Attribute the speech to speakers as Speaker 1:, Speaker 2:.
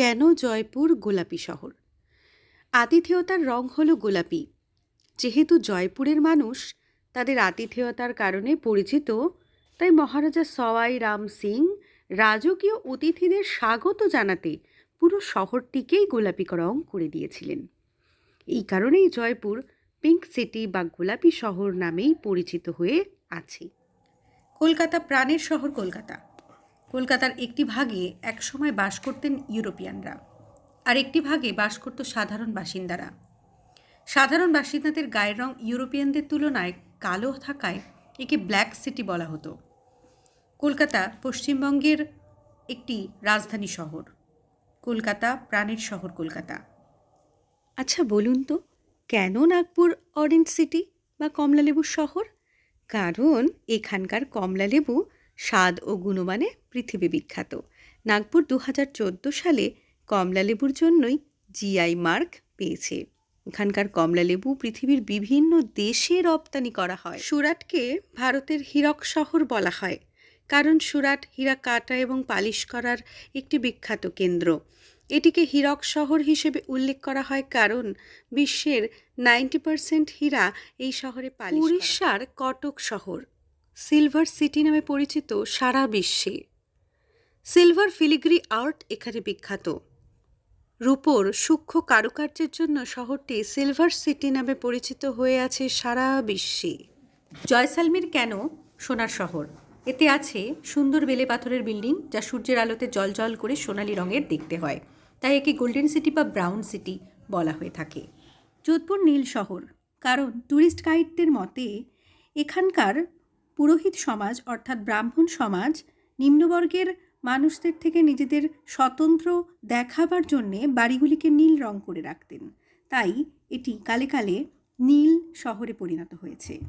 Speaker 1: কেন জয়পুর গোলাপি শহর? আতিথেয়তার রং হলো গোলাপি। যেহেতু জয়পুরের মানুষ তাদের আতিথেয়তার কারণে পরিচিত, তাই মহারাজা সওয়াই রাম সিং রাজকীয় অতিথিদের স্বাগত জানাতে পুরো শহরটিকেই গোলাপি রং করে দিয়েছিলেন। এই কারণেই জয়পুর পিঙ্ক সিটি বা গোলাপি শহর নামেই পরিচিত হয়ে আছে। কলকাতা প্রাণের শহর কলকাতা। কলকাতার একটি ভাগে একসময় বাস করতেন ইউরোপিয়ানরা। আর একটি ভাগে বাস করত সাধারণ বাসিন্দারা। সাধারণ বাসিন্দাদের গায়ের রং ইউরোপিয়ানদের তুলনায় কালো থাকায় একে ব্ল্যাক সিটি বলা হতো। কলকাতা পশ্চিমবঙ্গের একটি রাজধানী শহর। কলকাতা প্রাণের শহর কলকাতা। আচ্ছা বলুন তো, কেন নাগপুর অরেঞ্জ সিটি বা কমলালেবুর শহর? কারণ এখানকার কমলালেবু স্বাদ ও গুণমানে পৃথিবী বিখ্যাত। নাগপুর দু হাজার চোদ্দ সালে কমলালেবুর জন্যই জিআই মার্ক পেয়েছে। এখানকার কমলালেবু পৃথিবীর বিভিন্ন দেশে রপ্তানি করা হয়। সুরাটকে ভারতের হীরক শহর বলা হয়, কারণ সুরাট হীরা কাটা এবং পালিশ করার একটি বিখ্যাত কেন্দ্র। এটিকে হীরক শহর হিসেবে উল্লেখ করা হয় কারণ বিশ্বের নাইনটি পার্সেন্ট হীরা এই শহরে পালিশ উড়িষ্যার কটক শহর। সিলভার সিটি নামে পরিচিত সারা বিশ্বে। সিলভার ফিলিগ্রি আর্ট এখানে বিখ্যাত। রূপোর সূক্ষ্ম কারুকার্যের জন্য শহরটি সিলভার সিটি নামে পরিচিত হয়ে আছে সারা বিশ্বে। জয়সালমীর কেন সোনার শহর? এতে আছে সুন্দর বেলে পাথরের বিল্ডিং যা সূর্যের আলোতে জল করে সোনালি রঙের দেখতে হয়। তাই একে গোল্ডেন সিটি বা ব্রাউন সিটি বলা হয়ে থাকে। যোধপুর নীল শহর, কারণ ট্যুরিস্ট গাইডদের মতে এখানকার পুরোহিত সমাজ, অর্থাৎ ব্রাহ্মণ সমাজ, নিম্নবর্গের মানুষদের থেকে নিজেদের স্বতন্ত্র দেখাবার জন্যে বাড়িগুলিকে নীল রং করে রাখতেন। তাই এটি কালে কালে নীল শহরে পরিণত হয়েছে।